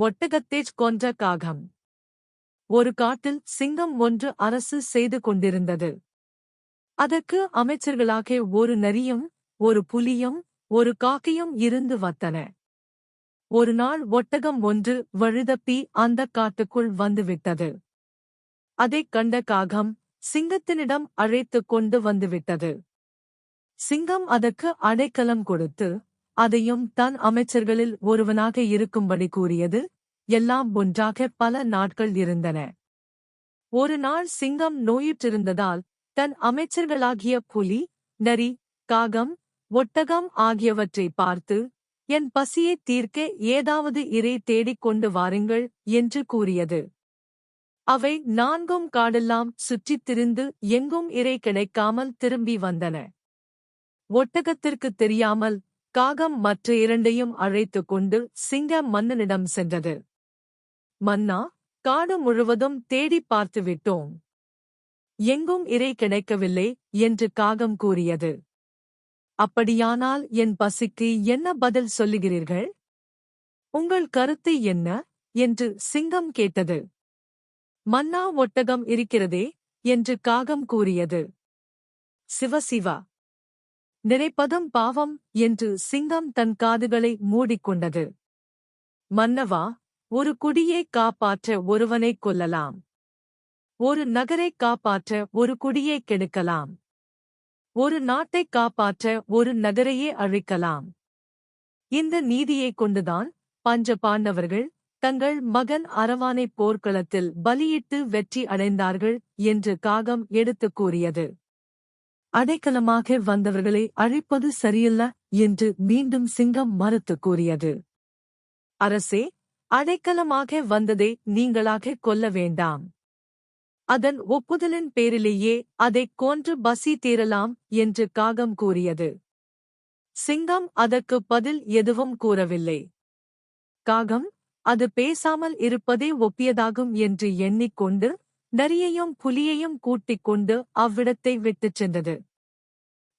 ஒட்டகத்தேஜ் கொன்ற காகம். ஒரு காட்டில் சிங்கம் ஒன்று அரசு செய்து கொண்டிருந்தது. அதற்கு அமைச்சர்களாக ஒரு நரியும் ஒரு புலியும் ஒரு காக்கையும் இருந்து வத்தன ஒரு நாள் ஒட்டகம் ஒன்று வழுதப்பி அந்தக் காட்டுக்குள் வந்துவிட்டது. அதைக் கண்ட காகம் சிங்கத்தினிடம் அழைத்துக் கொண்டு வந்துவிட்டது. சிங்கம் அதற்கு அடைக்கலம் கொடுத்து அதையும் தன் அமைச்சர்களில் ஒருவனாக இருக்கும்படி கூறியது எல்லாம் ஒன்றாக பல நாட்கள் இருந்தன. ஒரு நாள் சிங்கம் நோயுற்றிருந்ததால் தன் அமைச்சர்களாகிய புலி நரி காகம் ஒட்டகம் ஆகியவற்றை பார்த்து என் பசியை தீர்க்க ஏதாவது இறை தேடிக் கொண்டு வாருங்கள் என்று கூறியது. அவை நான்கும் காடெல்லாம் சுற்றித் திரிந்து எங்கும் இறை கிடைக்காமல் திரும்பி வந்தன. ஒட்டகத்திற்குத் தெரியாமல் காகம் மற்ற இரண்டையும் அழைத்துக் கொண்டு சிங்க மன்னனிடம் சென்றது. மன்னா காடு முழுவதும் தேடிப் பார்த்துவிட்டோம் எங்கும் இறை கிடைக்கவில்லை என்று காகம் கூறியது. அப்படியானால் என் பசிக்கு என்ன பதில் சொல்லுகிறீர்கள்? உங்கள் கருத்து என்ன? என்று சிங்கம் கேட்டது. மன்னா ஒட்டகம் இருக்கிறதே என்று காகம் கூறியது. சிவசிவா நினைப்பதும் பாவம் என்று சிங்கம் தன் காதுகளை மூடிக்கொண்டது. மன்னவா ஒரு குடியை காப்பாற்ற ஒருவனைக் கொல்லலாம். ஒரு நகரைக் காப்பாற்ற ஒரு குடியை கெடுக்கலாம். ஒரு நாட்டைக் காப்பாற்ற ஒரு நகரையே அழிக்கலாம். இந்த நீதியைக் கொண்டுதான் பஞ்ச பாண்டவர்கள் தங்கள் மகன் அரவானை போர்க்களத்தில் பலியிட்டு வெற்றி அடைந்தார்கள் என்று காகம் எடுத்துக் கூறியது. அடைக்கலமாக வந்தவர்களை அழிப்பது சரியல்ல என்று மீண்டும் சிங்கம் மறுத்துக் கூறியது. அரசே அடைக்கலமாக வந்ததை நீங்களாக கொல்ல வேண்டாம். அதன் ஒப்புதலின் பேரிலேயே அதைக் கொன்று பசி தீரலாம் என்று காகம் கூறியது. சிங்கம் அதற்கு பதில் எதுவும் கூறவில்லை. காகம் அது பேசாமல் இருப்பதே ஒப்பியதாகும் என்று எண்ணிக்கொண்டு நரியையும் புலியையும் கூட்டிக் கொண்டு அவ்விடத்தை விட்டுச் சென்றது.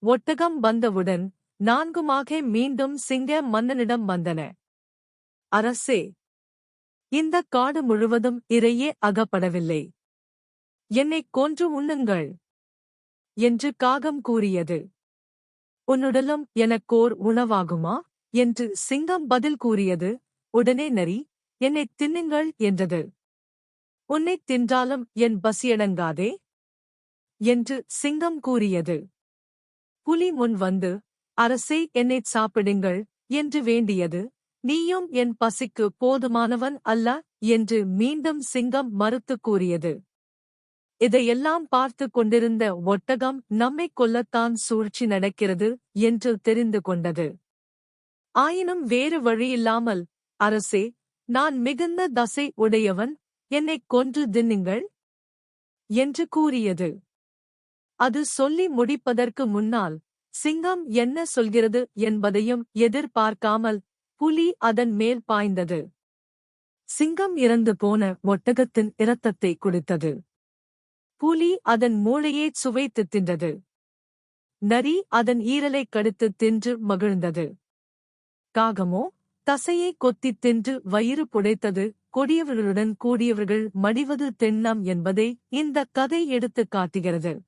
ஒட்டகம் வந்தவுடன் நான்குமாக மீண்டும் சிங்க மன்னனிடம் வந்தன. அரசே இந்த காடு முழுவதும் இறையே அகப்படவில்லை. என்னைக் கொன்று உண்ணுங்கள் என்று காகம் கூறியது. உன்னுடலும் எனக்கோர் உணவாகுமா? என்று சிங்கம் பதில் கூறியது. உடனே நரி என்னைத் தின்னுங்கள் என்றது. உன்னைத் தின்றாலும் என் பசியடங்காதே என்று சிங்கம் கூறியது. புலி முன் வந்து அரசே என்னைச் சாப்பிடுங்கள் என்று வேண்டியது. நீயும் என் பசிக்கு போதுமானவன் அல்ல என்று மீண்டும் சிங்கம் மறுத்துக் கூறியது. இதையெல்லாம் பார்த்து கொண்டிருந்த ஒட்டகம் நம்மைக் கொல்லத்தான் சூழ்ச்சி நடக்கிறது என்று தெரிந்து கொண்டது. ஆயினும் வேறு வழியில்லாமல் அரசே நான் மிகுந்த தசை உடையவன் என்னைக் கொன்று தின்னுங்கள் என்று கூறியது. அது சொல்லி முடிப்பதற்கு முன்னால் சிங்கம் என்ன சொல்கிறது என்பதையும் எதிர்பார்க்காமல் புலி அதன் மேல் பாய்ந்தது. சிங்கம் இறந்து போன ஒட்டகத்தின் இரத்தத்தை குடித்தது. புலி அதன் மூளையே சுவைத்து தின்றது. நரி அதன் ஈரலைக் கடுத்துத் தின்று மகிழ்ந்தது. காகமோ தசையை கொத்தித் தின்று வயிறு புடைத்தது கொடியவர்களுடன் கூடியவர்கள் மடிவது தென்னம் என்பதை இந்த கதை எடுத்துக் காட்டுகிறது.